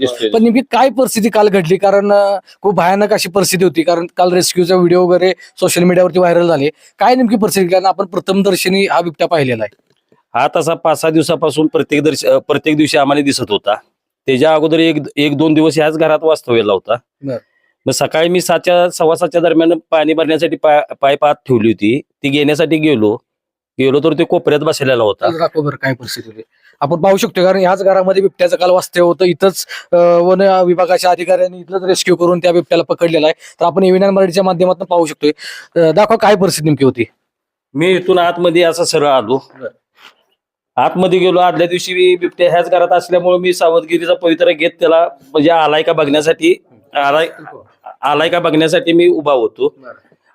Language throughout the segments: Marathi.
दिसतोय. पण नेमकी काय परिस्थिती काल घडली? कारण अं, खूप भयानक अशी परिस्थिती होती. कारण काल रेस्क्यूचा व्हिडिओ वगैरे सोशल मीडियावरती व्हायरल झाले. काय नेमकी परिस्थिती? कारण आपण प्रथम दर्शनी हा बिबट्या पाहिलेला आहे. हा तसा पाच सहा दिवसापासून प्रत्येक दर्श अं, प्रत्येक दिवशी आम्हाला दिसत होता. त्याच्या अगोदर एक एक दोन दिवस ह्याच घरात वास्तव्याला होता. बर. मग सकाळी मी सातच्या सव्वा सातच्या दरम्यान पाणी भरण्यासाठी पाय पाईप आत ठेवली होती. ती घेण्यासाठी गेलो. गेलो तर ते कोपऱ्यात बसलेला होता. काल दाखव बरं काय परिस्थिती होती. आपण पाहू शकतो कारण याच घरामध्ये बिबट्याचं काल वास्तव्य होतं. इथंच वन विभागाच्या अधिकाऱ्यांनी इथलंच रेस्क्यू करून त्या बिबट्याला पकडलेला आहे. तर आपण एव्हिनॅन मराठीच्या माध्यमातून पाहू शकतोय. दाखवा काय परिस्थिती नेमकी होती. मी इथून आतमध्ये असा सरळ आलो. आतमध्ये गेलो आदल्या दिवशी मी बिबट्या ह्याच घरात असल्यामुळे मी सावधगिरीचा पवित्रा घेत त्याला म्हणजे आलाय का बघण्यासाठी आलाय आलाय का बघण्यासाठी मी उभा होतो.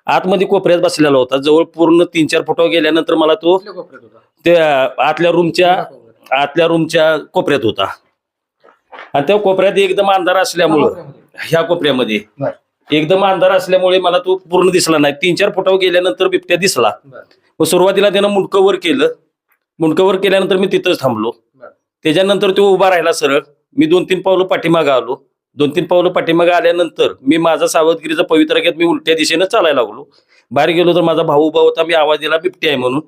आतमध्ये कोपऱ्यात बसलेला होता. जवळ पूर्ण तीन चार फुटावर गेल्यानंतर मला तो त्या आतल्या रूमच्या आतल्या रूमच्या कोपऱ्यात होता. आणि त्या कोपऱ्यात एकदम अंधार असल्यामुळं ह्या कोपऱ्यामध्ये. एकदम अंधार असल्यामुळे मला तो पूर्ण दिसला नाही. तीन चार फुटावर गेल्यानंतर बिबट्या दिसला. मग सुरुवातीला त्यानं मुंडकं वर केलं. मुंडकं वर केल्यानंतर मी तिथंच थांबलो. त्याच्यानंतर तो उभा राहिला सरळ. मी दोन तीन पावलं पाठीमागं आलो. दोन तीन पावलं पाठीमागं आल्यानंतर मी माझा सावधगिरीचा पवित्रा घेत मी उलट्या दिशेनं चालायला लागलो. बाहेर गेलो तर माझा भाऊ उभा होता. मी आवाज दिला बिबट्या आहे म्हणून.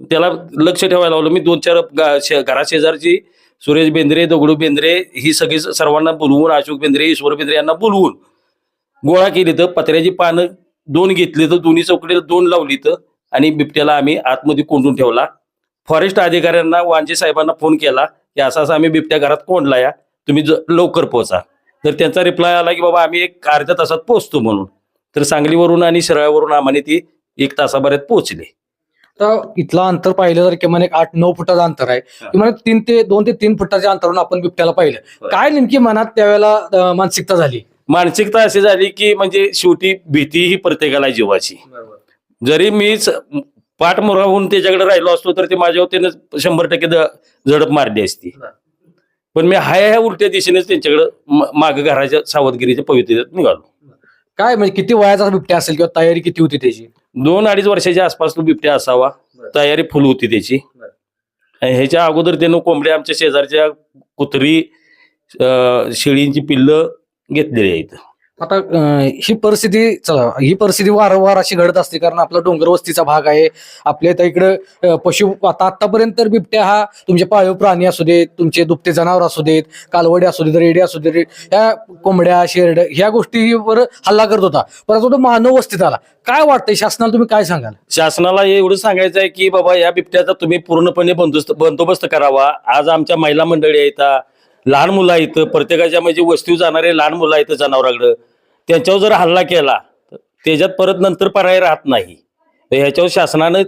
त्याला लक्ष ठेवायला लावलं. मी दोन चार घराशेजारची सुरेश बेंद्रे दगडू बेंद्रे ही सगळी सर्वांना बोलवून अशोक बेंद्रे ईश्वर बेंद्रे यांना बोलवून गोळा केली तर पत्र्याची पानं दोन घेतली तर दोन्ही चौकडीला दोन लावली तर आणि बिबट्याला आम्ही आतमध्ये कोंडून ठेवला. फॉरेस्ट अधिकाऱ्यांना वांजे साहेबांना फोन केला की असा असा आम्ही बिबट्या घरात कोंडला या. तुम्ही लवकर पोहोचा. तर त्यांचा रिप्लाय आला की बाबा आम्ही एक अर्ध्या तासात पोहोचतो म्हणून. तर सांगलीवरून आणि शिराळ्यावरून आम्हाला ती एक तासाभरात पोहोचले. तर इथला अंतर पाहिलं तर किमान एक आठ नऊ फुटाचं अंतर आहे. किमान तीन ते दोन ते तीन फुटाच्या अंतरावरून आपण बिबट्याला पाहिलं. काय नेमकी मनात त्यावेळेला मानसिकता झाली? मानसिकता अशी झाली की म्हणजे शेवटी भीती ही प्रत्येकाला जीवाची. जरी मी स- पाठ मुरावून त्याच्याकडे राहिलो असतो तर ते माझ्यावर त्यानं शंभर टक्के झडप मारली असती. पण मी हाय ह्या उलट्या दिशेनेच त्यांच्याकडे माग घराच्या सावधगिरीच्या पवित्रेत निघालो. काय म्हणजे किती वयाचा बिबट्या असेल किंवा तयारी किती होती त्याची? दोन अडीच वर्षाच्या आसपास तो बिबट्या असावा. तयारी फुल होती त्याची. आणि ह्याच्या अगोदर त्यानं कोंबड्या आमच्या शेजारच्या कुत्री शेळींची पिल्लं घेतलेली आहेत. आता ही परिस्थिती चला ही परिस्थिती वारंवार अशी घडत असते कारण आपला डोंगर वस्तीचा भाग आहे. आपल्या इथं इकडं पशु आता आतापर्यंत तर बिबट्या हा तुमचे पाळीव प्राणी असू देत तुमचे दुभते जनावर असू देत कालवडे असू देत रेडे असू देत ह्या कोंबड्या शेरड ह्या गोष्टीवर हल्ला करत होता. परंतु तो मानव वस्तीत आला. काय वाटतंय? शासनाला तुम्ही काय सांगाल? शासनाला एवढं सांगायचं आहे की बाबा या बिबट्याचा तुम्ही पूर्णपणे बंदोबस्त बंदोबस्त करावा. आज आमच्या महिला मंडळी आहेत लहान मुलं आहेत प्रत्येकाच्या म्हणजे वस्तीवर जाणारे लहान मुलं आहेत जनावराकडं. त्यांच्यावर जर हल्ला केला तर त्याच्यात परत नंतर पर्याय राहत नाही. तर ह्याच्यावर शासनानं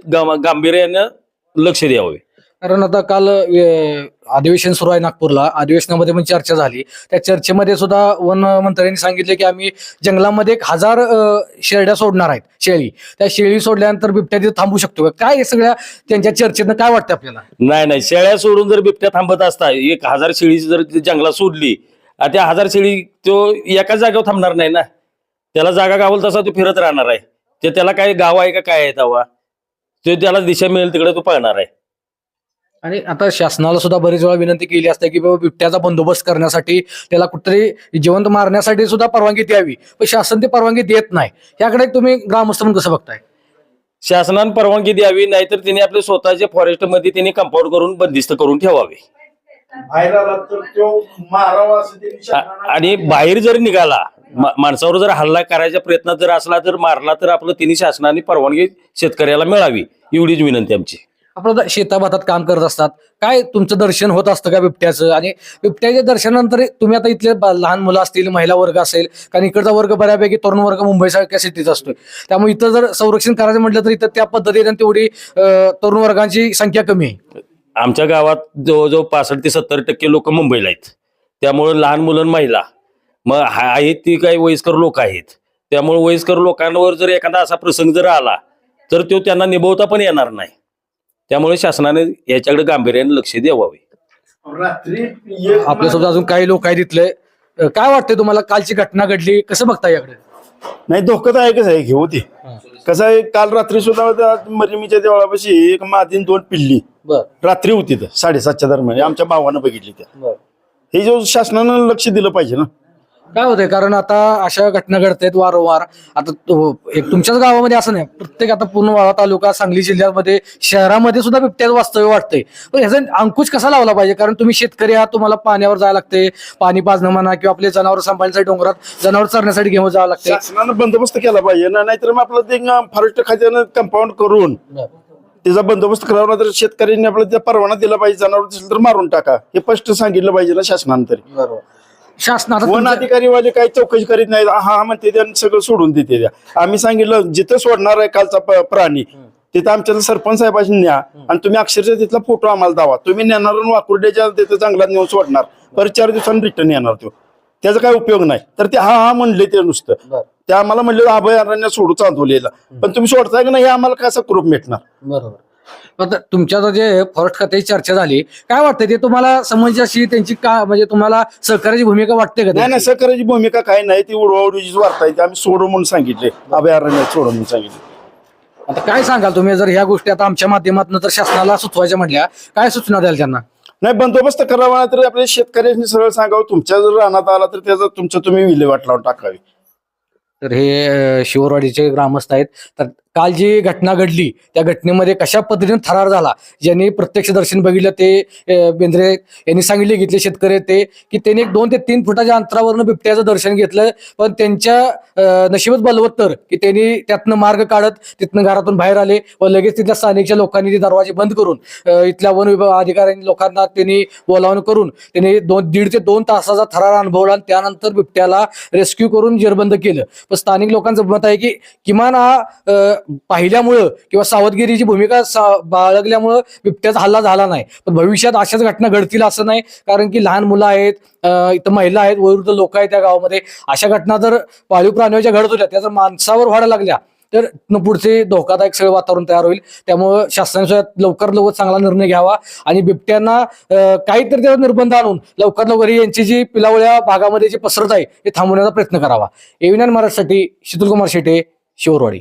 गांभीर्यानं लक्ष द्यावे. कारण आता काल अधिवेशन सुरू आहे नागपूरला. अधिवेशनामध्ये पण चर्चा झाली. त्या चर्चेमध्ये सुद्धा वन मंत्र्यांनी सांगितले की आम्ही जंगलामध्ये एक हजार शेळ्या शेरड्या सोडणार आहेत शेळी. त्या शेळी सोडल्यानंतर बिबट्या तिथे थांबू शकतो का? काय सगळ्या त्यांच्या चर्चेनं काय वाटतं आपल्याला? नाही नाही. शेळ्या सोडून जर बिबट्या थांबत असता एक हजार शेळी जर जंगलात सोडली त्या हजार शेळी तो एकाच जागेवर थांबणार नाही ना? त्याला जागा गावल तसा तो फिरत राहणार आहे. ते त्याला काय गाव आहे का काय आहे तेव्हा? ते त्याला दिशा मिळेल तिकडे तो पळणार आहे. आणि आता शासनाला सुद्धा बरेच वेळा विनंती केली असते की बाबा बिबट्याचा बंदोबस्त करण्यासाठी त्याला कुठेतरी जिवंत मारण्यासाठी सुद्धा परवानगी द्यावी. पण शासन ते परवानगी देत नाही. याकडे तुम्ही ग्रामस्थ म्हणून कसं बघताय? शासनानं परवानगी द्यावी नाहीतर तिने आपले स्वतःच्या फॉरेस्टमध्ये तिने कंपाऊंड करून बंदिस्त करून ठेवावे. बाहेर आला तर तो मारावा असं त्यांनी आ- शासनानं- आणि बाहेर जर निघाला मा- माणसावर जर हल्ला करायच्या प्रयत्नात जर असला तर मारला तर आपलं तिने शासनाने परवानगी शेतकऱ्याला मिळावी. एवढीच विनंती आमची. आपण शेताभातात काम करत असतात. काय तुमचं दर्शन होत असतं का बिबट्याचं? आणि बिबट्याच्या दर्शनानंतर तुम्ही आता इथले लहान मुलं असतील महिला वर्ग असेल कारण इकडचा वर्ग बऱ्यापैकी तरुण वर्ग मुंबईसारख्या सिटीत असतो त्यामुळे इथं जर संरक्षण करायचं म्हटलं तर इथं त्या पद्धतीने तेवढी तरुण वर्गांची संख्या कमी आहे. आमच्या गावात जवळजवळ पासष्ट ते सत्तर टक्के लोक मुंबईला आहेत. त्यामुळे लहान मुलं आणि महिला मग हा- आहेत ती काही वयस्कर लोक आहेत. त्यामुळे वयस्कर लोकांवर जर एखादा असा प्रसंग जर आला तर तो त्यांना निभवता पण येणार नाही. त्यामुळे शासनाने याच्याकडे गांभीर्याने लक्ष द्यावे रात्री एक आपल्यासोबत अजून काही लोक आहेत इथले. अं, काय वाटतंय तुम्हाला? कालची घटना घडली कसं बघता याकडे? नाही धोकादायकच आहे घेऊ ती कसं आहे काल रात्री सुद्धा त्या मरिमीच्या देवळापाशी एक मादीन दोन पिल्ली बर. रात्री होती तर साडेसातच्या दरम्यान. आमच्या भावानं बघितली त्या. बर. हे जो शासनानं लक्ष दिलं पाहिजे ना. काय होतंय? कारण आता अशा घटना घडतायत वारंवार. आता तो- एक तुमच्याच गावामध्ये असं नाही. प्रत्येक आता पूर्ण वाळा तालुका सांगली जिल्ह्यामध्ये शहरामध्ये सुद्धा बिबट्याचं वास्तव्य वाटतंय पण ह्याचा अंकुश कसा लावला पाहिजे? कारण तुम्ही शेतकरी आहात तुम्हाला पाण्यावर जायला लागते पाणी पाजणं म्हणा किंवा आपले जनावर सांभाळण्यासाठी डोंगरात जनावर चरण्यासाठी घेऊन जावं लागते शासनानं बंदोबस्त केला पाहिजे. ना नाहीतर मग आपलं ते फॉरेस्ट खात्यानं कंपाऊंड करून त्याचा बंदोबस्त करावा तर शेतकऱ्यांनी आपल्याला त्या परवाना दिला पाहिजे. जनावर दिसलं तर मारून टाका. हे स्पष्ट सांगितलं पाहिजे ना शासनानं तरी. बरोबर. शासन आता वन तुमच्या- अधिकारी वाले काही चौकशी करीत नाहीत. हा हा म्हणते त्या सगळं सोडून देते त्या. आम्ही सांगितलं जिथं सोडणार आहे कालचा प- प्राणी तिथं आमच्या सरपंच साहेबांनी न्या आणि तुम्ही अक्षरशः तिथला फोटो आम्हाला दावा. तुम्ही नेणार आणि वाकुर्ड्याच्या तिथं जंगलात नेऊन सोडणार. पर चार दिवसांनी रिटर्न येणार तो. त्याचा काय उपयोग नाही. तर ते हा हा म्हणले ते नुसतं. बरं. ते आम्हाला म्हणले अभयारण्य सोडू चांदोलीला पण तुम्ही सोडताय का नाही हे आम्हाला कसा क्रूप भेटणार बरोबर. तुमच्या जे फॉरेस्ट खात्याची चर्चा झाली काय वाटतं ते तुम्हाला समज अशी त्यांची का म्हणजे तुम्हाला सहकार्याची भूमिका वाटते का नाही नाही? सहकार्याची भूमिका काय नाही ती उडवाउडीचीच वार्ता आहे ती आम्ही सोडू म्हणून सांगितले. अभयारण्यात सोडू म्हणून सांगितले. आता काय सांगाल तुम्ही? जर ह्या गोष्टी आता आमच्या माध्यमातून तर शासनाला सुचवायच्या म्हटल्या काय सूचना द्याल त्यांना? नाही बंदोबस्त करावा तर आपल्या शेतकऱ्यांनी सरळ सांगावं. तुमच्या जर रानात आला तर त्याचा तुमचं तुम्ही विल्हेवाट लावून टाकावी. तर हे शिवरवाडीचे ग्रामस्थ आहेत तर काल जी घटना घडली त्या घटनेमध्ये कशा पद्धतीने थरार झाला? ज्यांनी प्रत्यक्ष दर्शन बघितलं ते बेंद्रे यांनी सांगितले घेतले शेतकरी ते की त्यांनी एक दोन ते तीन फुटाच्या अंतरावरनं बिबट्याचं दर्शन घेतलं पण त्यांच्या अं, बलवत्तर की त्यांनी त्यातनं मार्ग काढत तिथनं घरातून बाहेर आले व लगेच तिथल्या स्थानिकच्या लोकांनी ते दरवाजे बंद करून इथल्या वन विभाग अधिकाऱ्यांनी लोकांना त्यांनी बोलावून करून त्यांनी दोन दीड ते दोन तासाचा थरार अनुभवला आणि त्यानंतर बिबट्याला रेस्क्यू करून जेरबंद केलं. पण स्थानिक लोकांचं मत आहे की किमान हा पाहिल्यामुळं किंवा सावधगिरीची भूमिका सा- बाळगल्यामुळं बिबट्याचा हल्ला झाला नाही. पण भविष्यात अशाच घटना घडतील असं नाही. कारण की लहान मुलं आहेत इथं महिला आहेत वयोवृद्ध लोक आहेत त्या गावामध्ये. अशा घटना जर पाळीव प्राण्यांच्या घडत होत्या त्या जर माणसावर व्हायला लागल्या तर पुढचे धोकादायक सगळं वातावरण तयार होईल. त्यामुळं शासनाने सुद्धा लवकर लवकर चांगला निर्णय घ्यावा आणि बिबट्यांना काहीतरी त्यावर निर्बंध आणून लवकर लवकर यांची जी पिलावळ्या भागामध्ये जी पसरत आहे ते थांबवण्याचा प्रयत्न करावा. एविनान मराठीसाठी शीतलकुमार शेटे शिवरवाडी.